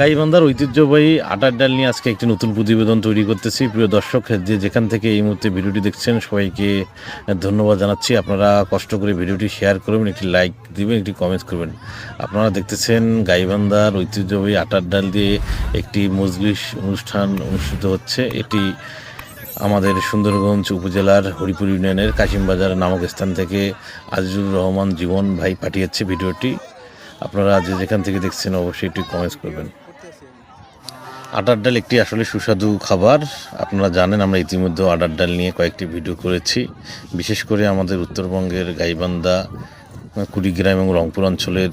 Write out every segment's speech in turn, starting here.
গাইবান্ধার ঐতিহ্যবাহী আটার ডাল নিয়ে আজকে একটি নতুন প্রতিবেদন তৈরি করতেছি। প্রিয় দর্শক, যে যেখান থেকে এই মুহূর্তে ভিডিওটি দেখছেন, সবাইকে ধন্যবাদ জানাচ্ছি। আপনারা কষ্ট করে ভিডিওটি শেয়ার করবেন, একটি লাইক দিবেন, একটি কমেন্ট করবেন। আপনারা দেখতেছেন গাইবান্ধার ঐতিহ্যবাহী আটার ডাল দিয়ে একটি মজলিস অনুষ্ঠান অনুষ্ঠিত হচ্ছে। এটি আমাদের সুন্দরগঞ্জ উপজেলার হরিপুর ইউনিয়নের কাশিমবাজার নামক স্থান থেকে আজিজুর রহমান জীবন ভাই পাঠিয়েছে ভিডিওটি। আপনারা যে যেখান থেকে দেখছেন, অবশ্যই একটু কমেন্টস করবেন। আটার ডাল একটি আসলে সুস্বাদু খাবার। আপনারা জানেন আমরা ইতিমধ্যে আটার ডাল নিয়ে কয়েকটি ভিডিও করেছি। বিশেষ করে আমাদের উত্তরবঙ্গের গাইবান্ধা কুড়িগ্রাম এবং রংপুর অঞ্চলের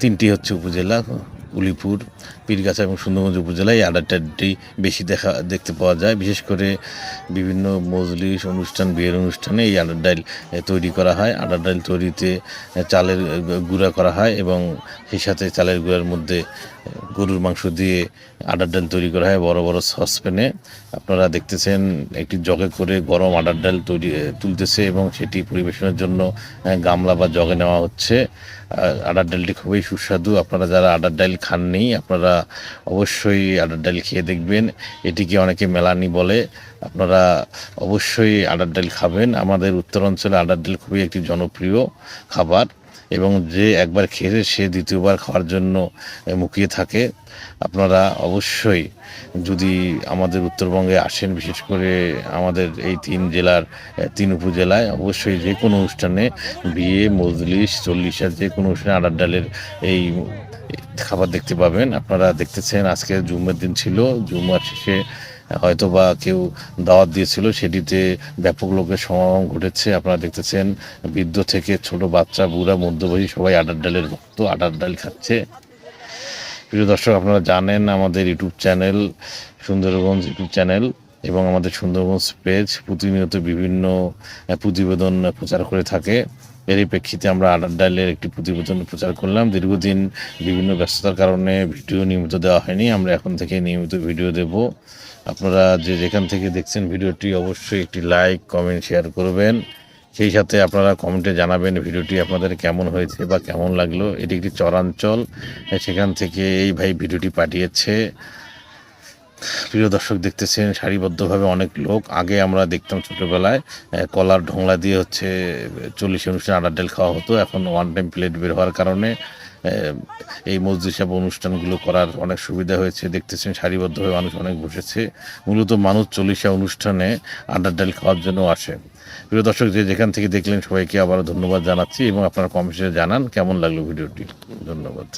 তিনটি হচ্ছে উপজেলা উলিপুর পীরগাছা এবং সুন্দরগঞ্জ উপজেলায় এই আডারটাটি বেশি দেখা দেখতে পাওয়া যায়। বিশেষ করে বিভিন্ন মজলিস অনুষ্ঠান বিয়ের অনুষ্ঠানে এই আডার এ, তৈরি করা হয়। আডার ডাল তৈরিতে চালের গুঁড়া করা হয় এবং সেই সাথে চালের গুঁড়ার মধ্যে গরুর মাংস দিয়ে আডার ডাল তৈরি করা হয়, বড় বড় সসপ্যানে। আপনারা দেখতেছেন, একটি জগে করে গরম আডার ডাল তৈরি তুলতেছে এবং সেটি পরিবেশনের জন্য গামলা বা জগে নেওয়া হচ্ছে। আডার ডালটি খুবই সুস্বাদু। আপনারা যারা আডার ডাল খাননি, আপনারা অবশ্যই আডার ডাল খেয়ে দেখবেন। এটিকে অনেকে মেলানি বলে। আপনারা অবশ্যই আডার ডাল খাবেন। আমাদের উত্তরাঞ্চলে আডার ডাল খুবই একটি জনপ্রিয় খাবার। এবং যে একবার খেয়ে সে দ্বিতীয়বার খাওয়ার জন্য মুখিয়ে থাকে। আপনারা অবশ্যই যদি আমাদের উত্তরবঙ্গে আসেন, বিশেষ করে আমাদের এই তিন জেলার তিন উপজেলায়, অবশ্যই যে কোনো অনুষ্ঠানে বিয়ে, মজলিস চল্লিশের যে কোনো অনুষ্ঠানে আডার ডালের এই খাবার দেখতে পাবেন। আপনারা দেখতেছেন আজকে জুমের দিন ছিল। জুমার শেষে হয়তো বা কেউ দাওয়াত দিয়েছিল, সেটিতে ব্যাপক লোকের সমাগম ঘটেছে। আপনারা দেখতেছেন, বৃদ্ধ থেকে ছোট বাচ্চা, বুড়া, মধ্যবয়সী সবাই আডার ডালের ভক্ত আডার ডাল খাচ্ছে। প্রিয় দর্শক, আপনারা জানেন আমাদের YouTube channel Sundarganj YouTube channel এবং আমাদের সুন্দরগঞ্জ পেজ প্রতিনিয়ত বিভিন্ন প্রতিবেদন প্রচার করে থাকে। এরই প্রেক্ষিতে আমরা আডার ডালের একটি প্রতিবেদন প্রচার করলাম। দীর্ঘদিন বিভিন্ন ব্যস্ততার কারণে ভিডিও নিয়মিত দেওয়া হয়নি। আমরা এখন থেকে নিয়মিত ভিডিও দেব। আপনারা যে যেখান থেকে দেখছেন ভিডিওটি অবশ্যই একটি লাইক, কমেন্ট, শেয়ার করবেন। সেই সাথে আপনারা কমেন্টে জানাবেন ভিডিওটি আপনাদের কেমন হয়েছে বা কেমন লাগল। এটি একটি চরাঞ্চল। সেখান থেকে এই ভাই ভিডিওটি পাঠিয়েছে। প্রিয় দর্শক দেখতেছেন, সারিবদ্ধভাবে অনেক লোক। আগে আমরা দেখতাম ছোটোবেলায় কলার ঢোংলা দিয়ে হচ্ছে চল্লিশ অনুষ্ঠান আডার ডাল খাওয়া হতো। এখন ওয়ান টাইম প্লেট বের হওয়ার কারণে এই মসজিদ সাহেব অনুষ্ঠানগুলো করার অনেক সুবিধা হয়েছে। দেখতেছেন, সারিবদ্ধভাবে মানুষ অনেক বসেছে। মূলত মানুষ চল্লিশা অনুষ্ঠানে আডার ডাল খাওয়ার জন্য আসে। প্রিয় দর্শক, যে যেখান থেকে দেখলেন, সবাইকে আবারও ধন্যবাদ জানাচ্ছি এবং আপনারা কমেন্টে জানান কেমন লাগল ভিডিওটি। ধন্যবাদ।